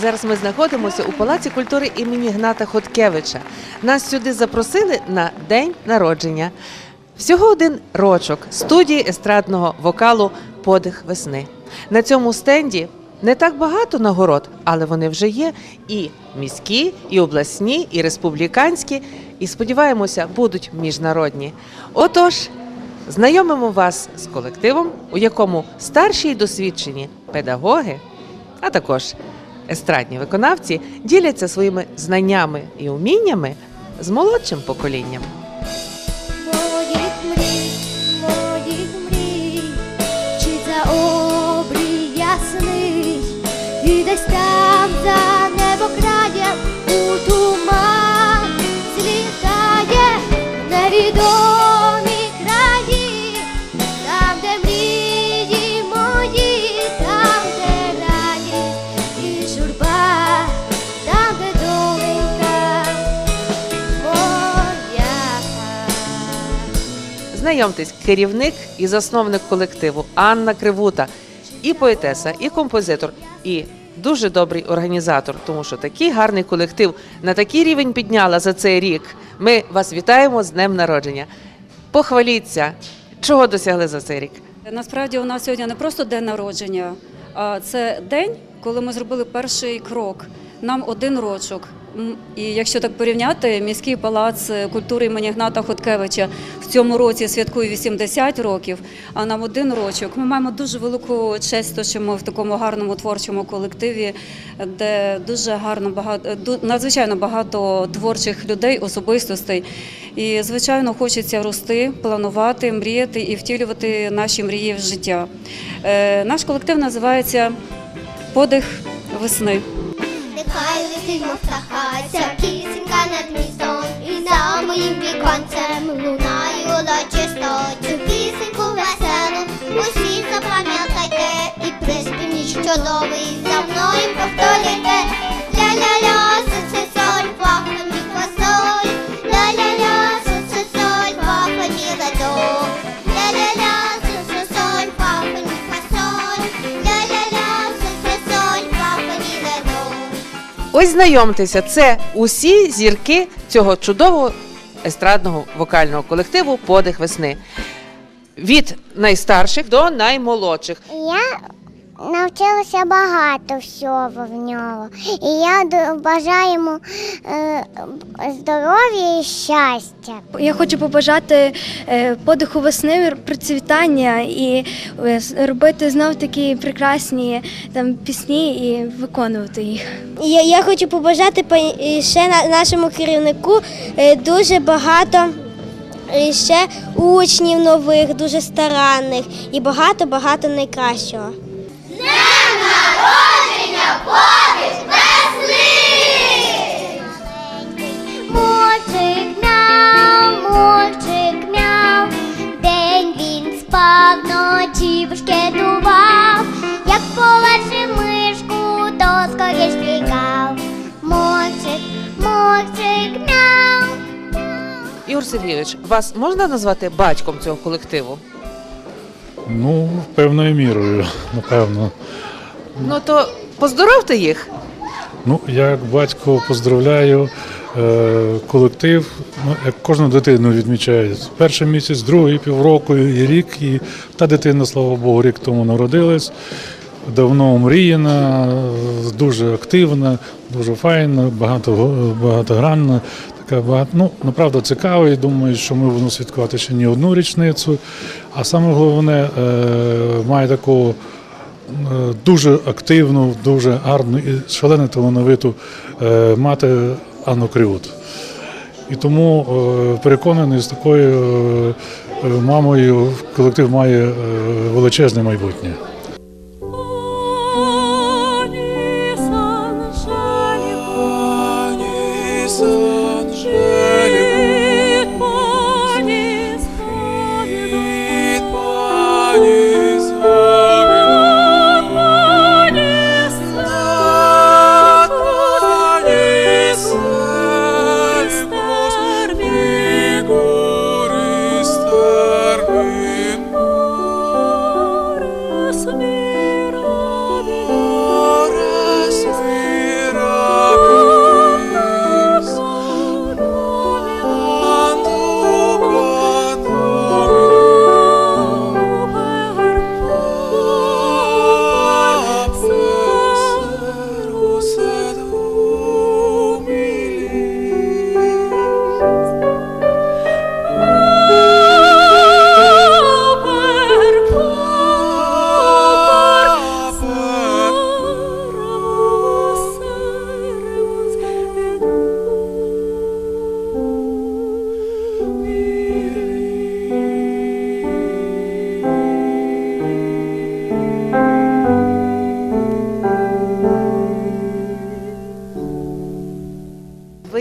Зараз ми знаходимося у Палаці культури імені Гната Хоткевича. Нас сюди запросили на день народження. Всього один рочок студії естрадного вокалу Подих весни. На цьому стенді не так багато нагород, але вони вже є і міські, і обласні, і республіканські, і сподіваємося, будуть міжнародні. Отож, знайомимо вас з колективом, у якому старші й досвідчені педагоги, а також естрадні виконавці діляться своїми знаннями і уміннями з молодшим поколінням. Знайомтесь, керівник і засновник колективу Анна Кривута, і поетеса, і композитор, і дуже добрий організатор, тому що такий гарний колектив на такий рівень підняла за цей рік. Ми вас вітаємо з днем народження. Похваліться, чого досягли за цей рік. Насправді у нас сьогодні не просто день народження, а це день, коли ми зробили перший крок. Нам один рочок. І якщо так порівняти, міський палац культури імені Гната Хоткевича в цьому році святкує 80 років, а нам один рочок. Ми маємо дуже велику честь, то, що ми в такому гарному творчому колективі, де дуже гарно багато надзвичайно багато творчих людей, особистостей. І звичайно, хочеться рости, планувати, мріяти і втілювати наші мрії в життя. Е, Наш колектив називається Подих весни. Нехай летить, мов птаха, ця пісенька над містом, і за моїм віконцем лунає урочисто цю пісеньку веселу, усі запам'ятайте, і приспів ніч чудовий, за мною повторюйте. Ось знайомтеся, це усі зірки цього чудового естрадного вокального колективу Подих весни. Від найстарших до наймолодших. Я навчилася багато всього в нього. І я бажаю йому е, здоров'я і щастя. Я хочу побажати е, подиху весни, процвітання і е, робити знов такі прекрасні там пісні і виконувати їх. Я, я хочу побажати ще нашому керівнику дуже багато. е, Ще учнів нових, дуже старанних і багато-багато найкращого. Ночі бешкетував, як побачив мишку, то скоріш тікав. Мочик, мочик мяу. Ігор Сергійович, вас можна назвати батьком цього колективу? Ну, певною мірою, напевно. Ну то поздоровте їх. Ну, я як батько поздравляю колектив, ну, як кожну дитину відмічає. Перший місяць, другий, півроку і рік. І та дитина, слава Богу, рік тому народилась. Давно мріяна, дуже активна, дуже файна, багато, багатогранна. Така багато, ну, направду цікава. І думаю, що ми будемо святкувати ще не одну річницю. А саме головне, е, має таку е, дуже активну, дуже гарну і шалено талановиту е, мати Анну Кривут. І тому е, переконаний, з такою е, е, мамою колектив має величезне майбутнє.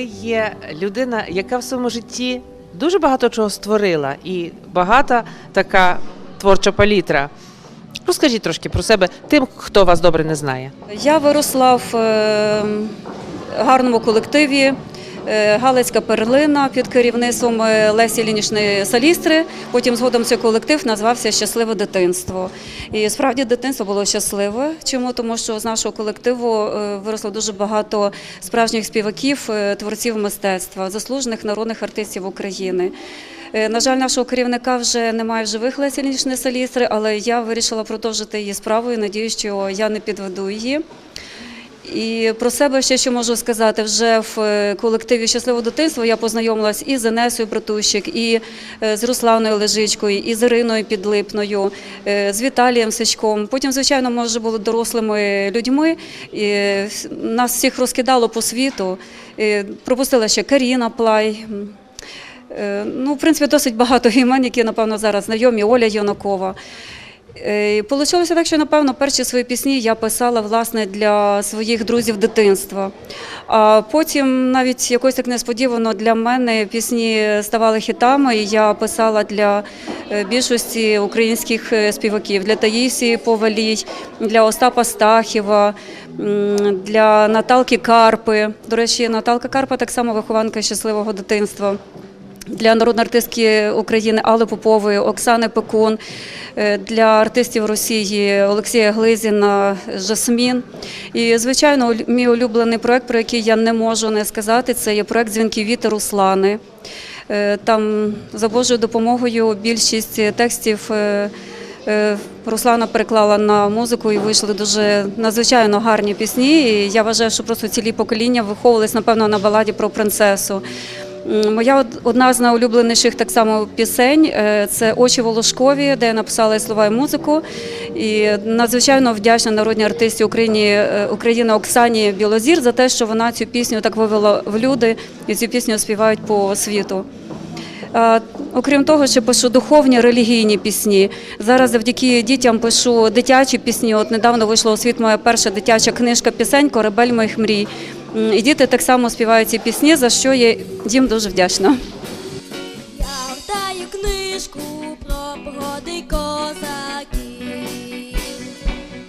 Є людина, яка в своєму житті дуже багато чого створила і багата така творча палітра. Розкажіть трошки про себе тим, хто вас добре не знає. Я виросла в е, гарному колективі. Е, Галицька перлина під керівництвом е, Лесі Лінічної Салістри. Потім згодом цей колектив назвався Щасливе дитинство. І справді дитинство було щасливе. Чому? Тому що з нашого колективу е, виросло дуже багато справжніх співаків, творців мистецтва, заслужених народних артистів України. На жаль, нашого керівника вже немає в живих Лесі Лінічної Салістри, але я вирішила продовжити її справу і надію, що я не підведу її. І про себе ще що можу сказати. Вже в е, колективі Щасливе дитинство я познайомилась і з Енесою Братущик, і е, з Русланою Лежичкою, і з Іриною Підлипною, е, з Віталієм Сичком. Потім, звичайно, ми вже були дорослими людьми. І нас всіх розкидало по світу. Е, Пропустила ще Каріна Плай. Ну, в принципі, досить багато імен, які, напевно, зараз знайомі, Оля Юнакова. Е, Получилося так, що напевно перші свої пісні я писала власне для своїх друзів дитинства. А потім навіть якось так несподівано для мене пісні ставали хітами. і Я писала для е, більшості українських е, співаків для Таїсії Повалій, для Остапа Стахіва, для Наталки Карпи. До речі, Наталка Карпа так само вихованка щасливого дитинства для народної артистки України Алли Попової, Оксани Пекун, е, для артистів Росії Олексія Глизіна, Жасмін. І, звичайно, мій улюблений проект, про який я не можу не сказати, це є проект Дзвінки віти Руслани. Е, Там за Божою допомогою більшість текстів. е, Руслана переклала на музику і вийшли дуже надзвичайно гарні пісні. І я вважаю, що просто цілі покоління виховувались, напевно, на баладі про принцесу. Моя одна з найулюбленіших так само пісень е, це Очі Волошкові, де я написала слова і музику. І надзвичайно вдячна народній артисті Україні, е, України Оксані Білозір за те, що вона цю пісню так вивела в люди і цю пісню співають по світу. Окрім того, що пишу духовні релігійні пісні. Зараз завдяки дітям пишу дитячі пісні. От недавно вийшла у світ моя перша дитяча книжка пісень Корабель моїх мрій. І діти так само співають ці пісні, за що я їм дуже вдячна. Я гортаю книжку про пригоди козаків,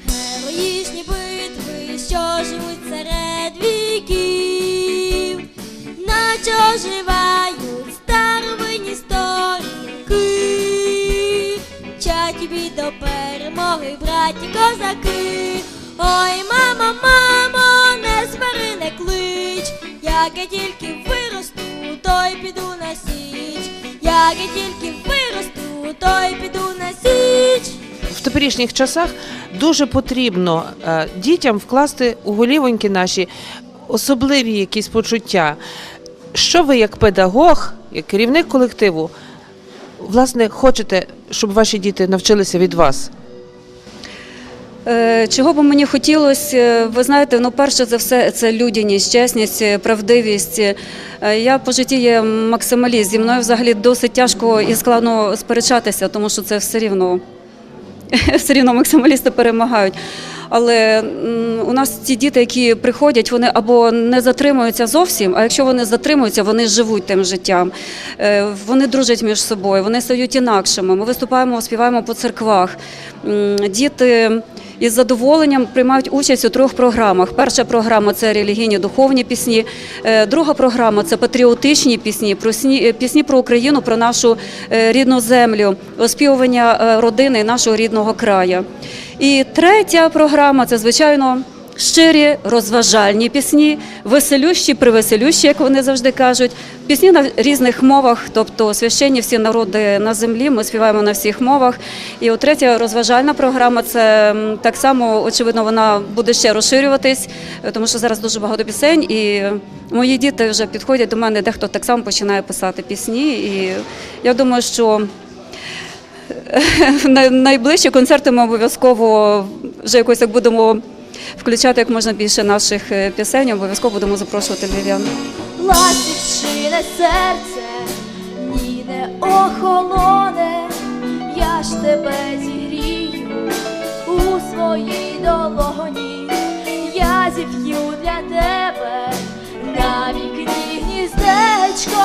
героїчні битви, що живуть серед віків, наче оживають старовинні сторінки, тобі до перемоги, браті козаки. Ой, мамо, мамо, не свари, не як я тільки виросту, то й піду на січ, як я тільки виросту, то й піду на січ. В теперішніх часах дуже потрібно е, дітям вкласти у голівоньки наші особливі якісь почуття. Що ви, як педагог, як керівник колективу, власне, хочете, щоб ваші діти навчилися від вас? Е, Чого би мені хотілося, е, ви знаєте, ну перше за все це людяність, чесність, е, правдивість. Я по житті є максималіст. Зі мною взагалі досить тяжко і складно сперечатися, тому що це все рівно все рівно максималісти перемагають. Але у нас ті діти, які приходять, вони або не затримуються зовсім, а якщо вони затримуються, вони живуть тим життям. Вони дружать між собою, вони стають інакшими. Ми виступаємо, співаємо по церквах. Діти із задоволенням приймають участь у трьох програмах. Перша програма це релігійні духовні пісні. Е, Друга програма це патріотичні пісні, е, пісні про Україну, про нашу е, рідну землю, оспівування родини нашого рідного краю. І третя програма це звичайно. Щирі розважальні пісні, веселющі, привеселющі, як вони завжди кажуть. Пісні на різних мовах, тобто священні всі народи на землі. Ми співаємо на всіх мовах. І от третя розважальна програма це так само, очевидно, вона буде ще розширюватись, е, тому що зараз дуже багато пісень. І мої діти вже підходять до мене, дехто так само починає писати пісні. І я думаю, що найближчі концерти ми обов'язково вже якось так будемо включати як можна більше наших е, пісень. Обов'язково будемо запрошувати львів'ян. Ластівчине серце, ні не охолоне, я ж тебе зігрію у своїй долоні, я зіп'ю для тебе на вікні крилечко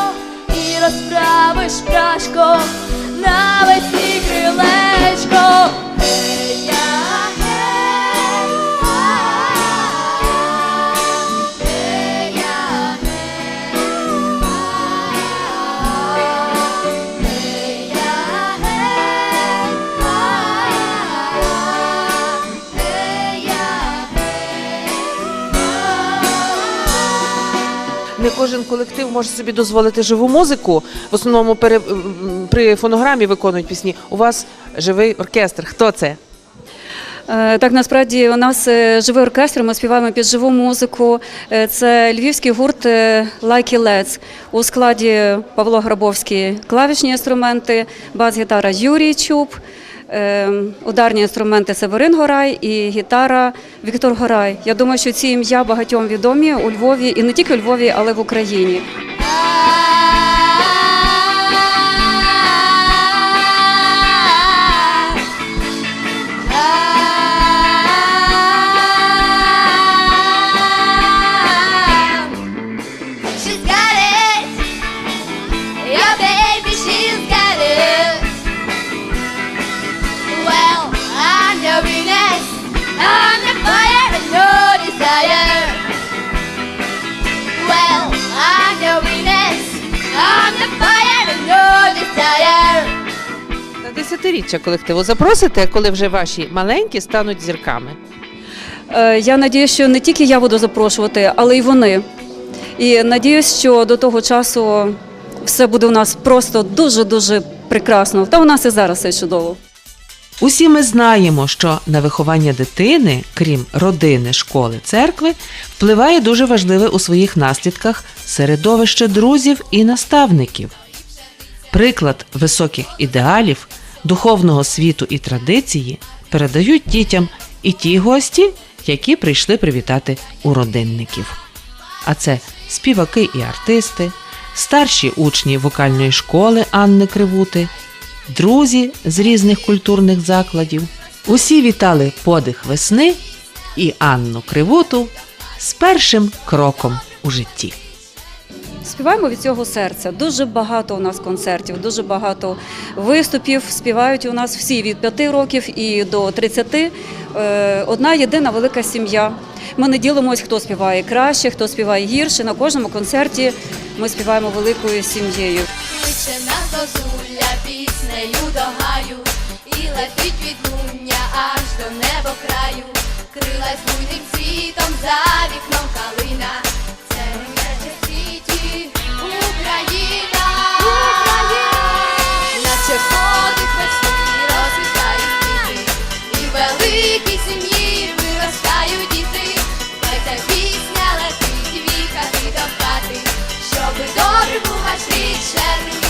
і розправиш пташко на весні крилечко. Кожен колектив може собі дозволити живу музику. В основному пере... при фонограмі виконують пісні. У вас живий оркестр. Хто це? Е, Так, насправді у нас е, живий оркестр, ми співаємо під живу музику. Е, Це львівський гурт Like Let's. У складі Павло Грабовський клавішні інструменти, бас-гітара Юрій Чуб, ударні інструменти Северин Горай і гітара Віктор Горай. Я думаю, що ці ім'я багатьом відомі у Львові і не тільки у Львові, але й в Україні. На десятиріччя колективу запросите, коли вже ваші маленькі стануть зірками. Е, Я надіюсь, що не тільки я буду запрошувати, але й вони. І надіюсь, що до того часу все буде у нас просто дуже-дуже прекрасно. Та у нас і зараз все чудово. Усі ми знаємо, що на виховання дитини, крім родини, школи, церкви, впливає дуже важливе у своїх наслідках середовище друзів і наставників. Приклад високих ідеалів, духовного світу і традиції передають дітям і ті гості, які прийшли привітати у родинників. А це співаки і артисти, старші учні вокальної школи Анни Кривути, друзі з різних культурних закладів. Усі вітали подих весни і Анну Кривуту з першим кроком у житті. Співаємо від цього серця. Дуже багато у нас концертів, дуже багато виступів. Співають у нас всі від 5 років і до 30. Е, Одна єдина велика сім'я. Ми не ділимось, хто співає краще, хто співає гірше. На кожному концерті ми співаємо великою сім'єю. Піснею до гаю, і летить відлуння аж до небо краю, крилась буйним світом за вікном Україна, Україна, наче ходить весні, розвітають діти, і великій сім'ї виростають діти, хай пісня летить віхати до хати, щоби добрі була світ, черві.